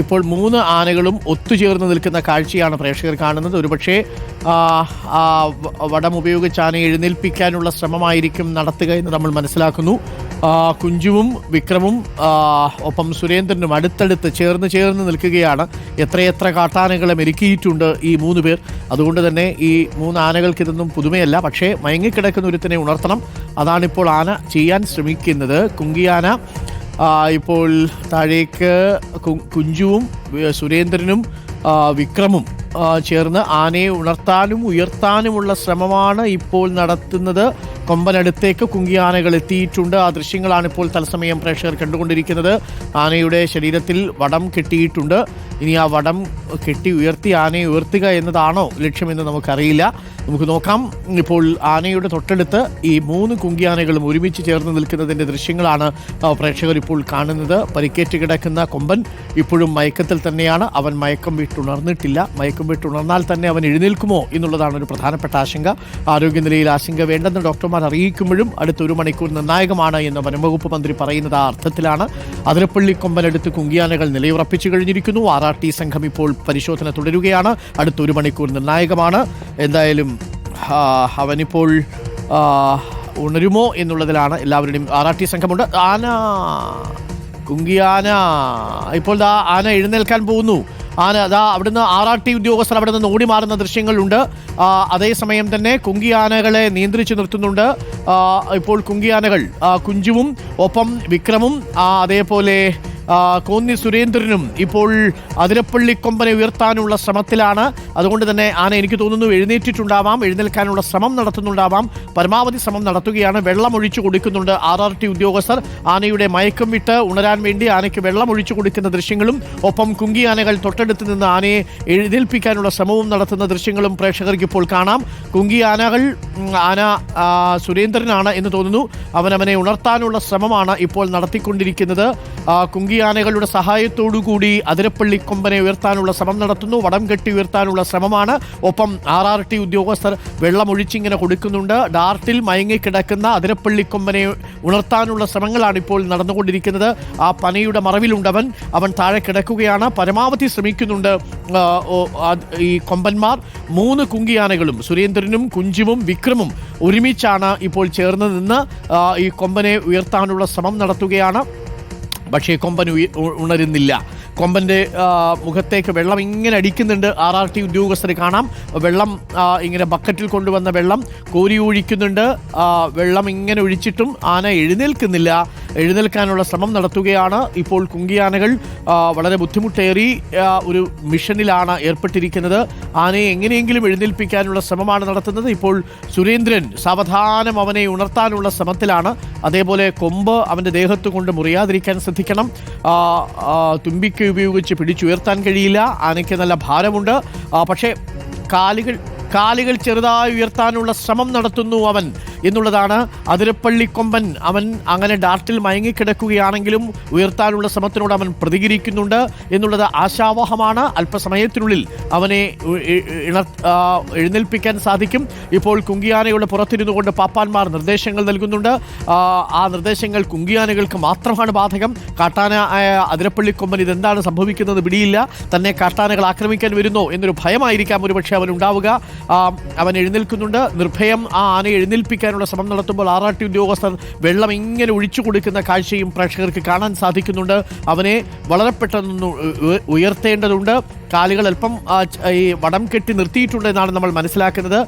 ഇപ്പോൾ മൂന്ന് ആനകളും ഒത്തുചേർന്ന് നിൽക്കുന്ന കാഴ്ചയാണ് പ്രേക്ഷകർ കാണുന്നത്. ഒരുപക്ഷെ വടം ഉപയോഗിച്ച് ആന എഴുന്നേൽപ്പിക്കാനുള്ള ശ്രമമായിരിക്കും നടത്തുക എന്ന് നമ്മൾ മനസ്സിലാക്കുന്നു. കുഞ്ചുവും വിക്രമും ഒപ്പം സുരേന്ദ്രനും അടുത്തടുത്ത് ചേർന്ന് ചേർന്ന് നിൽക്കുകയാണ്. എത്രയെത്ര കാട്ടാനകളെ മെരുക്കിയിട്ടുണ്ട് ഈ മൂന്ന് പേർ. അതുകൊണ്ട് തന്നെ ഈ മൂന്ന് ആനകൾക്ക് ഇതൊന്നും പുതുമയല്ല. പക്ഷേ മയങ്ങിക്കിടക്കുന്ന ഒരുത്തിനെ ഉണർത്തണം. അതാണിപ്പോൾ ആന ചെയ്യാൻ ശ്രമിക്കുന്നത്. കുങ്കിയാന ഇപ്പോൾ താഴേക്ക് കുഞ്ചുവും സുരേന്ദ്രനും വിക്രമും ചേർന്ന് ആനയെ ഉണർത്താനും ഉയർത്താനുമുള്ള ശ്രമമാണ് ഇപ്പോൾ നടത്തുന്നത്. കൊമ്പനടുത്തേക്ക് കുങ്കിയാനകൾ എത്തിയിട്ടുണ്ട്. ആ ദൃശ്യങ്ങളാണ് ഇപ്പോൾ തത്സമയം പ്രേക്ഷകർ കണ്ടുകൊണ്ടിരിക്കുന്നത്. ആനയുടെ ശരീരത്തിൽ വടം കെട്ടിയിട്ടുണ്ട്. ഇനി ആ വടം കെട്ടി ഉയർത്തി ആനയെ ഉയർത്തുക എന്നതാണോ ലക്ഷ്യമെന്ന് നമുക്കറിയില്ല. നമുക്ക് നോക്കാം. ഇപ്പോൾ ആനയുടെ തൊട്ടടുത്ത് ഈ മൂന്ന് കുങ്കിയാനകളും ഒരുമിച്ച് ചേർന്ന് നിൽക്കുന്നതിന്റെ ദൃശ്യങ്ങളാണ് പ്രേക്ഷകർ ഇപ്പോൾ കാണുന്നത്. പരിക്കേറ്റ് കിടക്കുന്ന കൊമ്പൻ ഇപ്പോഴും മയക്കത്തിൽ തന്നെയാണ്. അവൻ മയക്കം വിട്ടുണർന്നിട്ടില്ല. മയക്കം വിട്ടുണർന്നാൽ തന്നെ അവൻ എഴുന്നേൽക്കുമോ എന്നുള്ളതാണ് ഒരു പ്രധാനപ്പെട്ട ആശങ്ക. ആരോഗ്യനിലയിൽ ആശങ്ക വേണ്ടെന്ന് ഡോക്ടർമാർ അറിയിക്കുമ്പോഴും അടുത്ത ഒരു മണിക്കൂർ നിർണായകമാണ് എന്ന് വനംവകുപ്പ് മന്ത്രി പറയുന്നത് ആ അർത്ഥത്തിലാണ്. അതിരപ്പള്ളി കൊമ്പനടുത്ത് കുങ്കിയാനകൾ നിലയുറപ്പിച്ചു കഴിഞ്ഞിരിക്കുന്നു. ആർ ആർ ടി സംഘം ഇപ്പോൾ പരിശോധന തുടരുകയാണ്. അടുത്ത ഒരു മണിക്കൂർ നിർണായകമാണ്. എന്തായാലും അവനിപ്പോൾ ഉണരുമോ എന്നുള്ളതിലാണ് എല്ലാവരുടെയും ആർ സംഘമുണ്ട്. ആന കുങ്കിയാന ഇപ്പോൾ ദാ ആന എഴുന്നേൽക്കാൻ പോകുന്നു. ആന അതാ അവിടുന്ന് ആർ ആർ ടി ഉദ്യോഗസ്ഥർ അവിടെ നിന്ന് ഓടി മാറുന്ന ദൃശ്യങ്ങളുണ്ട്. അതേസമയം തന്നെ കുങ്കിയാനകളെ നിയന്ത്രിച്ചു നിർത്തുന്നുണ്ട്. ഇപ്പോൾ കുങ്കിയാനകൾ കുഞ്ചുവും ഒപ്പം വിക്രമും അതേപോലെ കോന്നി സുരേന്ദ്രനും ഇപ്പോൾ അതിരപ്പള്ളി കൊമ്പനെ ഉയർത്താനുള്ള ശ്രമത്തിലാണ്. അതുകൊണ്ട് തന്നെ ആന എനിക്ക് തോന്നുന്നു എഴുന്നേറ്റിട്ടുണ്ടാവാം എഴുന്നേൽക്കാനുള്ള ശ്രമം നടത്തുന്നുണ്ടാവാം. പരമാവധി ശ്രമം നടത്തുകയാണ്. വെള്ളമൊഴിച്ചു കൊടുക്കുന്നുണ്ട് ആർ ആർ ടി ഉദ്യോഗസ്ഥർ. ആനയുടെ മയക്കം വിട്ട് ഉണരാൻ വേണ്ടി ആനയ്ക്ക് വെള്ളം ഒഴിച്ചു കൊടുക്കുന്ന ദൃശ്യങ്ങളും ഒപ്പം കുങ്കി ആനകൾ തൊട്ടടുത്ത് നിന്ന് ആനയെ എഴുന്നേൽപ്പിക്കാനുള്ള ശ്രമവും നടത്തുന്ന ദൃശ്യങ്ങളും പ്രേക്ഷകർക്ക് ഇപ്പോൾ കാണാം. കുങ്കി ആനകൾ ആന സുരേന്ദ്രനാണ് എന്ന് തോന്നുന്നു. അവൻ അവനെ ഉണർത്താനുള്ള ശ്രമമാണ് ഇപ്പോൾ നടത്തിക്കൊണ്ടിരിക്കുന്നത്. കുങ്കി ആനകളുടെ സഹായത്തോടു കൂടി അതിരപ്പള്ളി കൊമ്പനെ ഉയർത്താനുള്ള ശ്രമം നടത്തുന്നു. വടം കെട്ടി ഉയർത്താനുള്ള ശ്രമമാണ്. ഒപ്പം ആർ ആർ ടി ഉദ്യോഗസ്ഥർ വെള്ളമൊഴിച്ചിങ്ങനെ കൊടുക്കുന്നുണ്ട്. ഡാർട്ടിൽ മയങ്ങിക്കിടക്കുന്ന അതിരപ്പള്ളി കൊമ്പനെ ഉണർത്താനുള്ള ശ്രമങ്ങളാണ് ഇപ്പോൾ നടന്നുകൊണ്ടിരിക്കുന്നത്. ആ പനയുടെ മറവിലുണ്ടവൻ അവൻ. താഴെ കിടക്കുകയാണ്. പരമാവധി ശ്രമിക്കുന്നുണ്ട് ഈ കൊമ്പന്മാർ. മൂന്ന് കുങ്കിയാനകളും സുരേന്ദ്രനും കുഞ്ചുവും വിക്രമും ഒരുമിച്ചാണ് ഇപ്പോൾ ചേർന്ന് നിന്ന് ഈ കൊമ്പനെ ഉയർത്താനുള്ള ശ്രമം നടത്തുകയാണ്. പക്ഷേ കൊമ്പൻ ഉണരുന്നില്ല. കൊമ്പന്റെ മുഖത്തേക്ക് വെള്ളം ഇങ്ങനെ അടിക്കുന്നുണ്ട്. ആർ ആർ ടി ഉദ്യോഗസ്ഥർ കാണാം. വെള്ളം ഇങ്ങനെ ബക്കറ്റിൽ കൊണ്ടുവന്ന വെള്ളം കോരി ഒഴിക്കുന്നുണ്ട്. വെള്ളം ഇങ്ങനെ ഒഴിച്ചിട്ടും ആന എഴുന്നേൽക്കുന്നില്ല. എഴുന്നേൽക്കാനുള്ള ശ്രമം നടത്തുകയാണ്. ഇപ്പോൾ കുങ്കിയാനകൾ വളരെ ബുദ്ധിമുട്ടേറി ഒരു മിഷനിലാണ് ഏർപ്പെട്ടിരിക്കുന്നത്. ആനയെ എങ്ങനെയെങ്കിലും എഴുന്നേൽപ്പിക്കാനുള്ള ശ്രമമാണ് നടത്തുന്നത്. ഇപ്പോൾ സുരേന്ദ്രൻ സാവധാനം അവനെ ഉണർത്താനുള്ള ശ്രമത്തിലാണ്. അതേപോലെ കൊമ്പ് അവന്റെ ദേഹത്ത് കൊണ്ട് മുറിയാതിരിക്കാൻ ശ്രദ്ധിക്കണം. തുമ്പിക്ക ഉപയോഗിച്ച് പിടിച്ചുയർത്താൻ കഴിയില്ല. ആനയ്ക്ക് നല്ല ഭാരമുണ്ട്. പക്ഷേ കാലുകൾ കാലുകൾ ചെറുതായി ഉയർത്താനുള്ള ശ്രമം നടത്തുന്നു അവൻ. എന്നുള്ളതാണ് അതിരപ്പള്ളി കൊമ്പൻ. അവൻ അങ്ങനെ ഡാർട്ടിൽ മയങ്ങിക്കിടക്കുകയാണെങ്കിലും ഉയർത്താനുള്ള ശ്രമത്തിനോട് അവൻ പ്രതികരിക്കുന്നുണ്ട് എന്നുള്ളത് ആശാവഹമാണ്. അല്പസമയത്തിനുള്ളിൽ അവനെ എഴുന്നേൽപ്പിക്കാൻ സാധിക്കും. ഇപ്പോൾ കുങ്കിയാനയുടെ പുറത്തിരുന്നു കൊണ്ട് പാപ്പാന്മാർ നിർദ്ദേശങ്ങൾ നൽകുന്നുണ്ട്. ആ, നിർദ്ദേശങ്ങൾ കുങ്കിയാനകൾക്ക് മാത്രമാണ് ബാധകം. കാട്ടാന ആയ അതിരപ്പള്ളിക്കൊമ്പൻ ഇതെന്താണ് സംഭവിക്കുന്നത് പിടിയില്ല. തന്നെ കാട്ടാനകൾ ആക്രമിക്കാൻ വരുന്നോ എന്നൊരു ഭയമായിരിക്കാം ഒരുപക്ഷെ അവൻ ഉണ്ടാവുക അവൻ എഴുന്നേൽക്കുന്നുണ്ട്. നിർഭയം ആ ആനയെ എഴുന്നേൽപ്പിക്കാനുള്ള ശ്രമം നടത്തുമ്പോൾ ആർ ആർ ടി ഉദ്യോഗസ്ഥർ വെള്ളം ഇങ്ങനെ ഒഴിച്ചു കൊടുക്കുന്ന കാഴ്ചയും പ്രേക്ഷകർക്ക് കാണാൻ സാധിക്കുന്നുണ്ട്. അവനെ വളരെ പെട്ടെന്ന് ഉയർത്തേണ്ടതുണ്ട്. കാലുകൾ അല്പം ഈ വടം കെട്ടി നിർത്തിയിട്ടുണ്ട് എന്നാണ് നമ്മൾ മനസ്സിലാക്കുന്നത്.